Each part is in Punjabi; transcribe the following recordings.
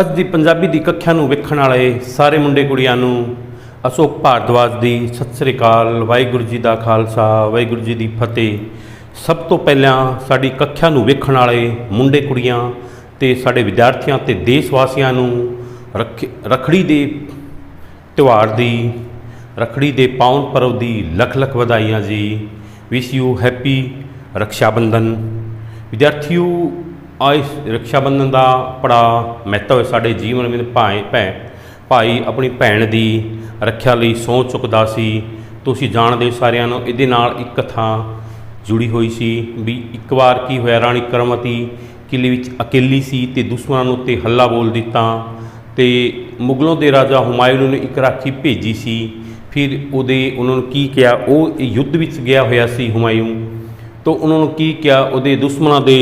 ਅੱਜ ਦੀ ਪੰਜਾਬੀ ਦੀ ਕੱਖਿਆ ਨੂੰ ਵੇਖਣ ਵਾਲੇ ਸਾਰੇ ਮੁੰਡੇ ਕੁੜੀਆਂ ਨੂੰ ਅਸ਼ੋਕ ਭਾਰਦਵਾਜ ਦੀ ਸਤਿ ਸ੍ਰੀ ਅਕਾਲ, ਵਾਹਿਗੁਰੂ ਜੀ ਦਾ ਖਾਲਸਾ, ਵਾਹਿਗੁਰੂ ਜੀ ਦੀ ਫਤਿਹ। ਸਭ ਤੋਂ ਪਹਿਲਾਂ ਸਾਡੀ ਕੱਖਿਆ ਨੂੰ ਵੇਖਣ ਵਾਲੇ ਮੁੰਡੇ ਕੁੜੀਆਂ ਤੇ ਸਾਡੇ ਵਿਦਿਆਰਥੀਆਂ ਤੇ ਦੇਸ਼ ਵਾਸੀਆਂ ਨੂੰ ਰੱਖ, ਰਖੜੀ ਦੇ ਤਿਉਹਾਰ ਦੀ, ਰਖੜੀ ਦੇ ਪਾਉਣ ਪਰਵ ਦੀ ਲੱਖ ਲੱਖ ਵਧਾਈਆਂ ਜੀ। Wish you happy Raksha Bandhan ਵਿਦਿਆਰਥੀਓ ਆਇਸ ਰਕਸ਼ਾ ਬੰਧਨ ਦਾ ਬੜਾ ਮਹੱਤਵ ਹੈ। ਸਾਡੇ ਜੀਵਨ ਵਿੱਚ ਭਾਈ ਭੈ, ਭਾਈ ਆਪਣੀ ਭੈਣ ਦੀ ਰੱਖਿਆ ਲਈ ਸਹੁੰ ਚੁੱਕਦਾ ਸੀ। ਤੁਸੀਂ ਜਾਣਦੇ ਹੋ ਸਾਰਿਆਂ ਨੂੰ, ਇਹਦੇ ਨਾਲ ਇੱਕ ਕਥਾ ਜੁੜੀ ਹੋਈ ਸੀ ਵੀ ਇੱਕ ਵਾਰ ਕੀ ਹੋਇਆ, ਰਾਣੀ ਕਰਮਤੀ ਕਿਲੇ ਵਿੱਚ ਅਕੇਲੀ ਸੀ ਤੇ ਦੁਸ਼ਮਣਾਂ ਨੂੰ ਤੇ ਹੱਲਾ ਬੋਲ ਦਿੱਤਾ ਤੇ ਮੁਗਲੋਂ ਦੇ ਰਾਜਾ ਹੁਮਾਯੂਨ ਨੇ ਇੱਕ ਰਾਖੀ ਭੇਜੀ ਸੀ। ਫਿਰ ਉਹਦੇ, ਉਹਨਾਂ ਨੂੰ ਕੀ ਕਿਹਾ? ਉਹ ਇਹ ਯੁੱਧ ਵਿੱਚ ਗਿਆ ਹੋਇਆ ਸੀ ਹੁਮਾਯੂੰ ਤੋਂ ਉਹਨਾਂ ਨੂੰ ਕੀ ਕਿਹਾ? ਉਹਦੇ ਦੁਸ਼ਮਣਾਂ ਦੇ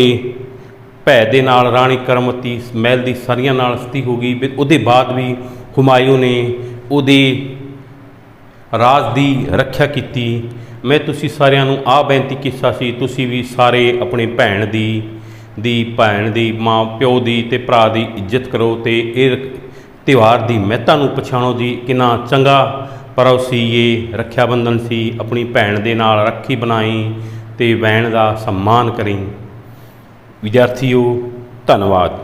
ਭੈ ਦੇ ਨਾਲ ਰਾਣੀ ਕਰਮਤੀ ਮਹਿਲ ਦੀ ਸਾਰੀਆਂ ਨਾਲ ਸਤੀ ਹੋ ਗਈ। ਫਿਰ ਉਹਦੇ ਬਾਅਦ ਵੀ ਹੁਮਾਯੂੰ ਨੇ ਉਹਦੇ ਰਾਜ ਦੀ ਰੱਖਿਆ ਕੀਤੀ। ਮੈਂ ਤੁਸੀਂ ਸਾਰਿਆਂ ਨੂੰ ਆਹ ਬੇਨਤੀ ਕੀਤਾ ਸੀ, ਤੁਸੀਂ ਵੀ ਸਾਰੇ ਆਪਣੇ ਭੈਣ ਦੀ ਦੀ ਭੈਣ ਦੀ, ਮਾਂ ਪਿਓ ਦੀ ਤੇ ਭਰਾ ਦੀ ਇੱਜ਼ਤ ਕਰੋ ਤੇ ਇਹ ਤਿਉਹਾਰ ਦੀ ਮਹੱਤਤਾ ਨੂੰ ਪਛਾਣੋ ਜੀ। ਕਿੰਨਾ ਚੰਗਾ ਪਰਵ ਸੀ ਇਹ ਰੱਖਿਆ ਬੰਧਨ ਸੀ, ਆਪਣੀ ਭੈਣ ਦੇ ਨਾਲ ਰੱਖੀ ਬਣਾਈ ਤੇ ਵੈਣ ਦਾ ਸਨਮਾਨ ਕਰੀ। ਵਿਦਿਆਰਥੀਓ, ਧੰਨਵਾਦ।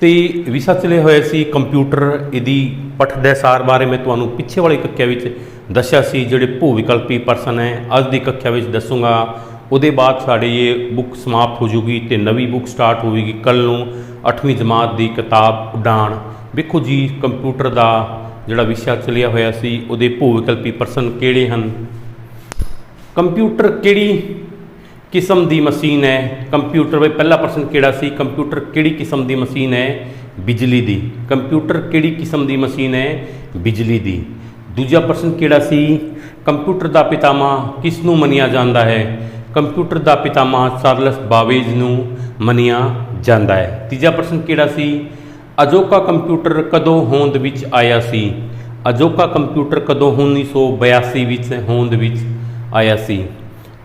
ਤੇ ਵਿਸ਼ਾ ਚਲੇ ਹੋਏ ਸੀ, ਕੰਪਿਊਟਰ ਇਹਦੀ ਪਠ ਦੇ ਸਾਰ ਬਾਰੇ ਮੈਂ ਤੁਹਾਨੂੰ ਪਿੱਛੇ ਵਾਲੀ ਕੱਖਿਆ ਵਿੱਚ ਦੱਸਿਆ ਸੀ, ਜਿਹੜੇ ਭੂ ਵਿਕਲਪੀ ਪਰਸਨ ਹੈ, ਅੱਜ ਦੀ ਕੱਖਿਆ ਵਿੱਚ ਦੱਸੂਗਾ। ਉਹਦੇ ਬਾਅਦ ਸਾਡੀ ਇਹ ਬੁੱਕ ਸਮਾਪਤ ਹੋ ਜੂਗੀ ਤੇ ਨਵੀਂ ਬੁੱਕ ਸਟਾਰਟ ਹੋਵੇਗੀ ਕੱਲ ਨੂੰ 8ਵੀਂ ਜਮਾਤ ਦੀ ਕਿਤਾਬ ਉਡਾਣ। ਵੇਖੋ ਜੀ, ਕੰਪਿਊਟਰ ਦਾ ਜਿਹੜਾ ਵਿਸ਼ਾ ਚਲਿਆ ਹੋਇਆ ਸੀ, ਉਹਦੇ ਭੂ ਵਿਕਲਪੀ ਪਰਸਨ ਕਿਹੜੇ ਹਨ? ਕੰਪਿਊਟਰ ਕਿਹੜੀ ਕਿਸਮ ਦੀ ਮਸ਼ੀਨ ਹੈ? ਕੰਪਿਊਟਰ ਵਿੱਚ ਪਹਿਲਾ ਪ੍ਰਸ਼ਨ ਕਿਹੜਾ ਸੀ? ਕੰਪਿਊਟਰ ਕਿਹੜੀ ਕਿਸਮ ਦੀ ਮਸ਼ੀਨ ਹੈ? ਬਿਜਲੀ ਦੀ। ਕੰਪਿਊਟਰ ਕਿਹੜੀ ਕਿਸਮ ਦੀ ਮਸ਼ੀਨ ਹੈ? ਬਿਜਲੀ ਦੀ। ਦੂਜਾ ਪ੍ਰਸ਼ਨ ਕਿਹੜਾ ਸੀ? ਕੰਪਿਊਟਰ ਦਾ ਪਿਤਾਮਾ ਕਿਸ ਨੂੰ ਮੰਨਿਆ ਜਾਂਦਾ ਹੈ? ਕੰਪਿਊਟਰ ਦਾ ਪਿਤਾਮਾ ਚਾਰਲਸ ਬਾਵੇਜ ਨੂੰ ਮੰਨਿਆ ਜਾਂਦਾ ਹੈ। ਤੀਜਾ ਪ੍ਰਸ਼ਨ ਕਿਹੜਾ ਸੀ? ਅਜੋਕਾ ਕੰਪਿਊਟਰ ਕਦੋਂ ਹੋਂਦ ਵਿੱਚ ਆਇਆ ਸੀ? ਅਜੋਕਾ ਕੰਪਿਊਟਰ ਕਦੋਂ 1982 ਵਿੱਚ ਹੋਂਦ ਵਿੱਚ ਆਇਆ ਸੀ?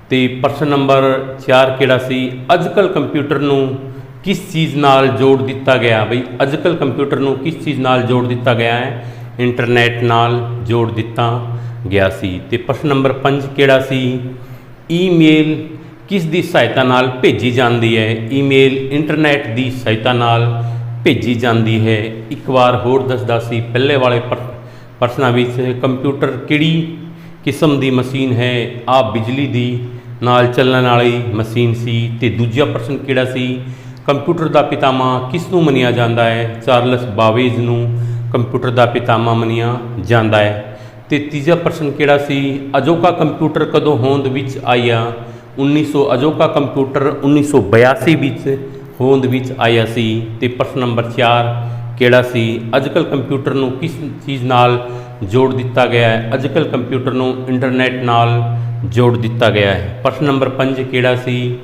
ਤੇ ਪ੍ਰਸ਼ਨ ਨੰਬਰ 4 ਕਿਹੜਾ ਸੀ? ਅੱਜਕੱਲ ਕੰਪਿਊਟਰ ਨੂੰ ਕਿਸ ਚੀਜ਼ ਨਾਲ ਜੋੜ ਦਿੱਤਾ ਗਿਆ? ਬਈ ਅੱਜਕੱਲ ਕੰਪਿਊਟਰ ਨੂੰ ਕਿਸ ਚੀਜ਼ ਨਾਲ ਜੋੜ ਦਿੱਤਾ ਗਿਆ ਹੈ? ਇੰਟਰਨੈਟ ਨਾਲ ਜੋੜ ਦਿੱਤਾ ਗਿਆ ਸੀ। ਤੇ ਪ੍ਰਸ਼ਨ ਨੰਬਰ 5 ਕਿਹੜਾ ਸੀ? ਈਮੇਲ ਕਿਸ ਦੀ ਸਹਾਇਤਾ ਨਾਲ ਭੇਜੀ ਜਾਂਦੀ ਹੈ? ਈਮੇਲ ਇੰਟਰਨੈਟ ਦੀ ਸਹਾਇਤਾ ਨਾਲ ਭੇਜੀ ਜਾਂਦੀ ਹੈ। ਇੱਕ ਵਾਰ ਹੋਰ ਦੱਸਦਾ ਸੀ, ਪਹਿਲੇ ਵਾਲੇ ਪ੍ਰ- ਪ੍ਰਸ਼ਨਾਂ ਵਿੱਚ, ਕੰਪਿਊਟਰ ਕਿਹੜੀ ਕਿਸਮ ਦੀ ਮਸ਼ੀਨ ਹੈ? ਆ ਬਿਜਲੀ ਦੀ ਨਾਲ ਚੱਲਣ ਵਾਲੀ ਮਸ਼ੀਨ ਸੀ ਤੇ ਦੂਜਾ ਪ੍ਰਸ਼ਨ ਕਿਹੜਾ ਸੀ? ਕੰਪਿਊਟਰ ਦਾ ਪਿਤਾਮਾ ਕਿਸ ਨੂੰ ਮੰਨਿਆ ਜਾਂਦਾ ਹੈ? ਚਾਰਲਸ ਬਾਵੇਜ ਨੂੰ ਕੰਪਿਊਟਰ ਦਾ ਪਿਤਾਮਾ ਮੰਨਿਆ ਜਾਂਦਾ ਹੈ। ਤੇ ਤੀਜਾ ਪ੍ਰਸ਼ਨ ਕਿਹੜਾ ਸੀ? ਅਜੋਕਾ ਕੰਪਿਊਟਰ ਕਦੋਂ ਹੋਂਦ ਵਿੱਚ ਆਇਆ? 1900 ਅਜੋਕਾ ਕੰਪਿਊਟਰ 1982 ਵਿੱਚ ਹੋਂਦ ਵਿੱਚ ਆਇਆ ਸੀ। ਤੇ ਪ੍ਰਸ਼ਨ ਨੰਬਰ 4 ਕਿਹੜਾ ਸੀ? ਅੱਜਕੱਲ ਕੰਪਿਊਟਰ ਨੂੰ ਕਿਸ ਚੀਜ਼ ਨਾਲ ਜੋੜ ਦਿੱਤਾ ਗਿਆ ਹੈ? ਅੱਜਕੱਲ ਕੰਪਿਊਟਰ ਨੂੰ ਇੰਟਰਨੈਟ ਨਾਲ ਜੋੜ ਦਿੱਤਾ ਗਿਆ ਹੈ। ਪ੍ਰਸ਼ਨ ਨੰਬਰ 5 ਕਿਹੜਾ ਸੀ?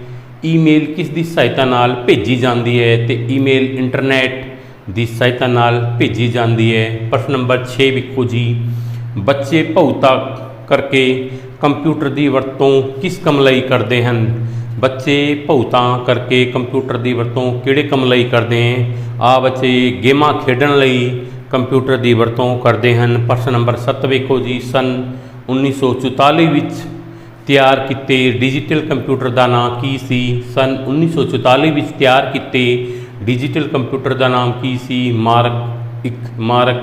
ਈਮੇਲ ਕਿਸ ਦੀ ਸਹਾਇਤਾ ਨਾਲ ਭੇਜੀ ਜਾਂਦੀ ਹੈ ਤੇ ਈਮੇਲ ਇੰਟਰਨੈਟ ਦੀ ਸਹਾਇਤਾ ਨਾਲ ਭੇਜੀ ਜਾਂਦੀ ਹੈ? ਪ੍ਰਸ਼ਨ ਨੰਬਰ 6 ਵੇਖੋ ਜੀ। ਬੱਚੇ ਭੌਤਾ ਕਰਕੇ ਕੰਪਿਊਟਰ ਦੀ ਵਰਤੋਂ ਕਿਸ ਕੰਮ ਲਈ ਕਰਦੇ ਹਨ? ਬੱਚੇ ਭੌਤਾਂ ਕਰਕੇ ਕੰਪਿਊਟਰ ਦੀ ਵਰਤੋਂ ਕਿਹੜੇ ਕੰਮ ਲਈ ਕਰਦੇ ਹਨ? ਆ ਬੱਚੇ ਗੇਮਾਂ ਖੇਡਣ ਲਈ ਕੰਪਿਊਟਰ ਦੀ ਵਰਤੋਂ ਕਰਦੇ ਹਨ। ਪ੍ਰਸ਼ਨ ਨੰਬਰ 7 ਵੇਖੋ ਜੀ। ਸਨ 1944 ਵਿੱਚ ਤਿਆਰ ਕੀਤੇ ਡਿਜੀਟਲ ਕੰਪਿਊਟਰ ਦਾ ਨਾਮ ਕੀ ਸੀ? ਸਨ 1944 ਵਿੱਚ ਤਿਆਰ ਕੀਤੇ ਡਿਜੀਟਲ ਕੰਪਿਊਟਰ ਦਾ ਨਾਮ ਕੀ ਸੀ? ਮਾਰਕ ਇੱਕ ਮਾਰਕ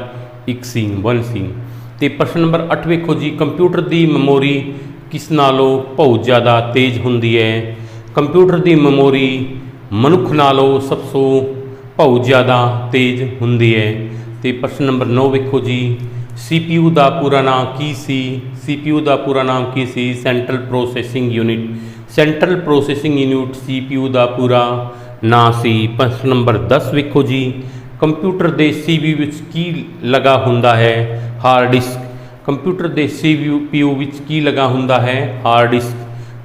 ਇੱਕ ਸੀ, ਵਨ ਸੀ। ਤੇ ਪ੍ਰਸ਼ਨ ਨੰਬਰ 8 ਵੇਖੋ ਜੀ, ਕੰਪਿਊਟਰ ਦੀ ਮੈਮੋਰੀ ਕਿਸ ਨਾਲੋਂ ਬਹੁਤ ਜ਼ਿਆਦਾ ਤੇਜ਼ ਹੁੰਦੀ ਹੈ? ਕੰਪਿਊਟਰ ਦੀ ਮੈਮੋਰੀ ਮਨੁੱਖ ਨਾਲੋਂ ਸਭ ਤੋਂ ਬਹੁਤ ਜ਼ਿਆਦਾ ਤੇਜ਼ ਹੁੰਦੀ ਹੈ। ਤੇ ਪ੍ਰਸ਼ਨ ਨੰਬਰ 9 ਵੇਖੋ ਜੀ CPU ਦਾ ਪੂਰਾ ਨਾਮ ਕੀ ਸੀ? CPU ਦਾ ਪੂਰਾ ਨਾਮ ਕੀ ਸੀ? Central processing unit central processing unit CPU ਦਾ ਪੂਰਾ ਨਾਂ ਸੀ। ਪ੍ਰਸ਼ਨ ਨੰਬਰ 10 ਵੇਖੋ ਜੀ। ਕੰਪਿਊਟਰ ਦੇ CPU ਵਿੱਚ ਕੀ ਲਗਾ ਹੁੰਦਾ ਹੈ? ਹਾਰਡ ਡਿਸਕ ਕੰਪਿਊਟਰ ਦੇ CPU ਵਿੱਚ ਕੀ ਲਗਾ ਹੁੰਦਾ ਹੈ? ਹਾਰਡ ਡਿਸਕ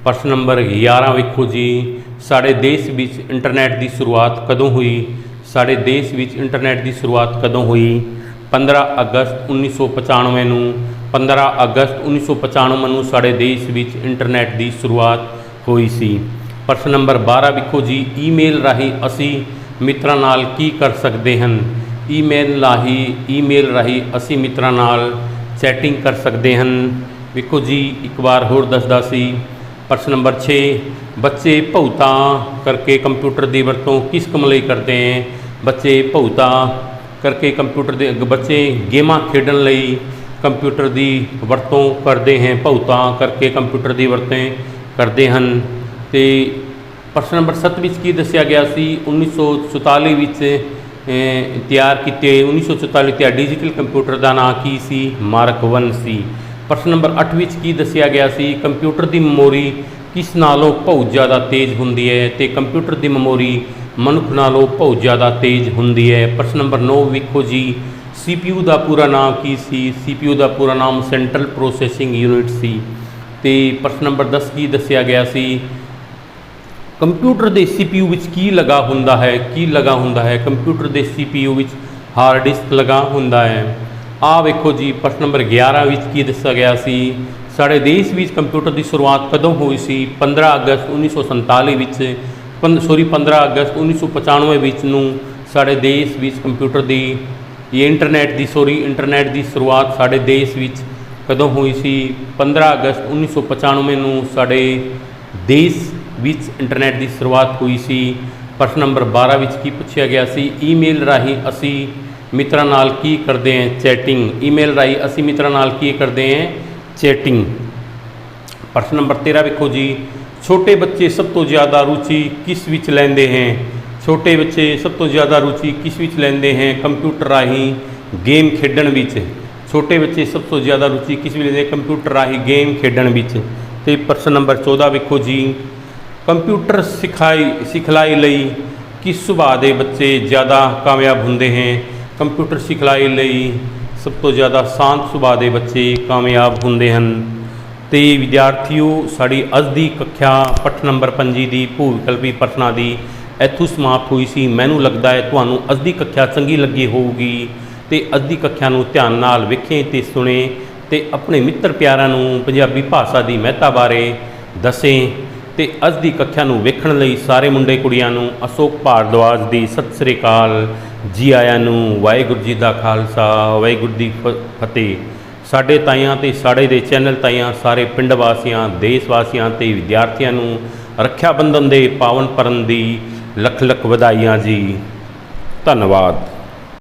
ਪ੍ਰਸ਼ਨ ਨੰਬਰ 11 ਵੇਖੋ ਜੀ। ਸਾਡੇ ਦੇਸ਼ ਵਿੱਚ ਇੰਟਰਨੈਟ ਦੀ ਸ਼ੁਰੂਆਤ ਕਦੋਂ ਹੋਈ? ਸਾਡੇ ਦੇਸ਼ ਵਿੱਚ ਇੰਟਰਨੈਟ ਦੀ ਸ਼ੁਰੂਆਤ ਕਦੋਂ ਹੋਈ? 15 ਅਗਸਤ 1995 ਨੂੰ 15 ਅਗਸਤ 1995 ਨੂੰ ਸਾਡੇ ਦੇਸ਼ ਵਿੱਚ ਇੰਟਰਨੈਟ ਦੀ ਸ਼ੁਰੂਆਤ ਹੋਈ ਸੀ। ਪ੍ਰਸ਼ਨ ਨੰਬਰ 12 ਵੇਖੋ ਜੀ, ਈਮੇਲ ਰਾਹੀਂ ਅਸੀਂ ਮਿੱਤਰਾਂ ਨਾਲ ਕੀ ਕਰ ਸਕਦੇ ਹਨ? ਈਮੇਲ ਰਾਹੀਂ ਈਮੇਲ ਰਾਹੀਂ ਅਸੀਂ ਮਿੱਤਰਾਂ ਨਾਲ ਚੈਟਿੰਗ ਕਰ ਸਕਦੇ ਹਨ। ਵੇਖੋ ਜੀ, ਇੱਕ ਵਾਰ ਹੋਰ ਦੱਸਦਾ ਸੀ, ਪ੍ਰਸ਼ਨ ਨੰਬਰ 6 ਬੱਚੇ ਭੌਤਾਂ ਕਰਕੇ ਕੰਪਿਊਟਰ ਦੀ ਵਰਤੋਂ ਕਿਸ ਕੰਮ ਲਈ ਕਰਦੇ ਹੈ? ਬੱਚੇ ਭੌਤਾਂ ਕਰਕੇ ਕੰਪਿਊਟਰ ਦੇ ਬੱਚੇ ਗੇਮਾਂ ਖੇਡਣ ਲਈ ਕੰਪਿਊਟਰ ਦੀ ਵਰਤੋਂ ਕਰਦੇ ਹੈ, ਭੌਤਾਂ ਕਰਕੇ ਕੰਪਿਊਟਰ ਦੀ ਵਰਤੋਂ ਕਰਦੇ ਹਨ। ਤੇ ਪ੍ਰਸ਼ਨ ਨੰਬਰ 7 ਵਿੱਚ ਕੀ ਦੱਸਿਆ ਗਿਆ ਸੀ? 1944 ਵਿੱਚ ਤਿਆਰ ਕੀਤੇ 1944 ਤਿਆਰ ਡਿਜੀਟਲ ਕੰਪਿਊਟਰ ਦਾ ਨਾਂ ਕੀ ਸੀ? ਮਾਰਕ 1 ਸੀ। ਪ੍ਰਸ਼ਨ ਨੰਬਰ 8 ਵਿੱਚ ਕੀ ਦੱਸਿਆ ਗਿਆ ਸੀ? ਕੰਪਿਊਟਰ ਦੀ ਮੈਮੋਰੀ ਕਿਸ ਨਾਲੋਂ ਬਹੁਤ ਜ਼ਿਆਦਾ ਤੇਜ਼ ਹੁੰਦੀ ਹੈ? ਤੇ ਕੰਪਿਊਟਰ ਦੀ ਮੈਮੋਰੀ ਮਨੁੱਖ ਨਾਲੋਂ ਬਹੁਤ ਜ਼ਿਆਦਾ ਤੇਜ਼ ਹੁੰਦੀ ਹੈ। ਪ੍ਰਸ਼ਨ ਨੰਬਰ 9 ਵੇਖੋ ਜੀ। CPU ਦਾ ਪੂਰਾ ਨਾਮ ਕੀ ਸੀ? CPU ਦਾ ਪੂਰਾ ਨਾਮ ਸੈਂਟਰਲ ਪ੍ਰੋਸੈਸਿੰਗ ਯੂਨਿਟ ਸੀ। ਤੇ ਪ੍ਰਸ਼ਨ ਨੰਬਰ 10 ਕੀ ਦੱਸਿਆ ਗਿਆ ਸੀ? ਕੰਪਿਊਟਰ ਦੇ CPU ਵਿੱਚ ਕੀ ਲਗਾ ਹੁੰਦਾ ਹੈ? ਕੀ ਲਗਾ ਹੁੰਦਾ ਹੈ? ਕੰਪਿਊਟਰ ਦੇ CPU ਵਿੱਚ ਹਾਰਡ ਡਿਸਕ ਲਗਾ ਹੁੰਦਾ ਹੈ। ਆ ਵੇਖੋ ਜੀ, ਪ੍ਰਸ਼ਨ ਨੰਬਰ 11 ਵਿੱਚ ਕੀ ਦੱਸਿਆ ਗਿਆ ਸੀ? ਸਾਡੇ ਦੇਸ਼ ਵਿੱਚ ਕੰਪਿਊਟਰ ਦੀ ਸ਼ੁਰੂਆਤ ਕਦੋਂ ਹੋਈ ਸੀ? 15 ਅਗਸਤ 1947 ਵਿੱਚ ਸੋਰੀ 15 ਅਗਸਤ 1995 ਵਿੱਚ ਨੂੰ ਸਾਡੇ ਦੇਸ਼ ਵਿੱਚ ਕੰਪਿਊਟਰ ਦੀ, ਇਹ ਇੰਟਰਨੈਟ ਦੀ ਸੋਰੀ ਇੰਟਰਨੈਟ ਦੀ ਸ਼ੁਰੂਆਤ ਸਾਡੇ ਦੇਸ਼ ਵਿੱਚ ਕਦੋਂ ਹੋਈ ਸੀ? 15 ਅਗਸਤ 1995 ਨੂੰ ਸਾਡੇ ਦੇਸ਼ ਵਿੱਚ ਇੰਟਰਨੈਟ ਦੀ ਸ਼ੁਰੂਆਤ ਹੋਈ ਸੀ। ਪ੍ਰਸ਼ਨ ਨੰਬਰ 12 ਵਿੱਚ ਕੀ ਪੁੱਛਿਆ ਗਿਆ ਸੀ? ਈਮੇਲ ਰਾਹੀਂ ਅਸੀਂ ਮਿੱਤਰਾਂ ਨਾਲ ਕੀ ਕਰਦੇ ਹਾਂ? ਚੈਟਿੰਗ ਈਮੇਲ ਰਾਹੀਂ ਅਸੀਂ ਮਿੱਤਰਾਂ ਨਾਲ ਕੀ ਕਰਦੇ ਹਾਂ? ਚੈਟਿੰਗ ਪ੍ਰਸ਼ਨ ਨੰਬਰ 13 ਵੇਖੋ ਜੀ। ਛੋਟੇ ਬੱਚੇ ਸਭ ਤੋਂ ਜ਼ਿਆਦਾ ਰੁਚੀ ਕਿਸ ਵਿੱਚ ਲੈਂਦੇ ਹੈ? ਛੋਟੇ ਬੱਚੇ ਸਭ ਤੋਂ ਜ਼ਿਆਦਾ ਰੁਚੀ ਕਿਸ ਵਿੱਚ ਲੈਂਦੇ ਹੈ? ਕੰਪਿਊਟਰ ਰਾਹੀਂ ਗੇਮ ਖੇਡਣ ਵਿੱਚ। ਛੋਟੇ ਬੱਚੇ ਸਭ ਤੋਂ ਜ਼ਿਆਦਾ ਰੁਚੀ ਕਿਸ ਵਿੱਚ ਲੈਂਦੇ ਕੰਪਿਊਟਰ ਰਾਹੀਂ ਗੇਮ ਖੇਡਣ ਵਿੱਚ। ਤੇ ਪ੍ਰਸ਼ਨ ਨੰਬਰ 14 ਵੇਖੋ ਜੀ। ਕੰਪਿਊਟਰ ਸਿਖਾਈ, ਸਿਖਲਾਈ ਲਈ ਕਿਸ ਸੁਭਾਅ ਦੇ ਬੱਚੇ ਜ਼ਿਆਦਾ ਕਾਮਯਾਬ ਹੁੰਦੇ ਹੈ? ਕੰਪਿਊਟਰ ਸਿਖਲਾਈ ਲਈ ਸਭ ਤੋਂ ਜ਼ਿਆਦਾ ਸ਼ਾਂਤ ਸੁਭਾਅ ਦੇ ਬੱਚੇ ਕਾਮਯਾਬ ਹੁੰਦੇ ਹਨ। ਤੇ ਵਿਦਿਆਰਥੀਓ, ਸਾਡੀ ਅੱਜ ਦੀ ਕੱਖਿਆ ਪੱਠ ਨੰਬਰ 5 ਦੀ ਭੂ ਵਿਕਲਪੀ ਪ੍ਰਸ਼ਨਾਂ ਦੀ ਇੱਥੋਂ ਸਮਾਪਤ ਹੋਈ ਸੀ। ਮੈਨੂੰ ਲੱਗਦਾ ਹੈ ਤੁਹਾਨੂੰ ਅੱਜ ਦੀ ਕੱਖਿਆ ਚੰਗੀ ਲੱਗੀ ਹੋਊਗੀ ਤੇ ਅੱਜ ਦੀ ਕੱਖਿਆ ਨੂੰ ਧਿਆਨ ਨਾਲ ਵੇਖੇ ਤੇ ਸੁਣੇ ਤੇ ਆਪਣੇ ਮਿੱਤਰ ਪਿਆਰਾਂ ਨੂੰ ਪੰਜਾਬੀ ਭਾਸ਼ਾ ਦੀ ਮਹੱਤਤਾ ਬਾਰੇ ਦੱਸੇ ਤੇ ਅੱਜ ਦੀ ਕੱਖਿਆ ਨੂੰ ਵੇਖਣ ਲਈ ਸਾਰੇ ਮੁੰਡੇ ਕੁੜੀਆਂ ਨੂੰ ਅਸ਼ੋਕ ਭਾਰਦਵਾਜ ਦੀ ਸਤਿ ਸ੍ਰੀ ਅਕਾਲ। ਜੀ ਆਇਆਂ ਨੂੰ ਵਾਹਿਗੁਰੂ ਜੀ ਦਾ ਖਾਲਸਾ, ਵਾਹਿਗੁਰੂ ਦੀ ਫ- ਫਤਿਹ। ਸਾਡੇ ਤਾਈਆਂ ਤੇ ਸਾਡੇ ਦੇ ਚੈਨਲ ਤਾਈਆਂ ਸਾਰੇ ਪਿੰਡ ਵਾਸੀਆਂ, ਦੇਸ਼ ਵਾਸੀਆਂ ਤੇ ਵਿਦਿਆਰਥੀਆਂ ਨੂੰ ਰੱਖਿਆ ਬੰਧਨ ਦੇ ਪਾਵਨ ਪਰਨ ਦੀ ਲੱਖ ਲੱਖ ਵਧਾਈਆਂ ਜੀ। ਧੰਨਵਾਦ।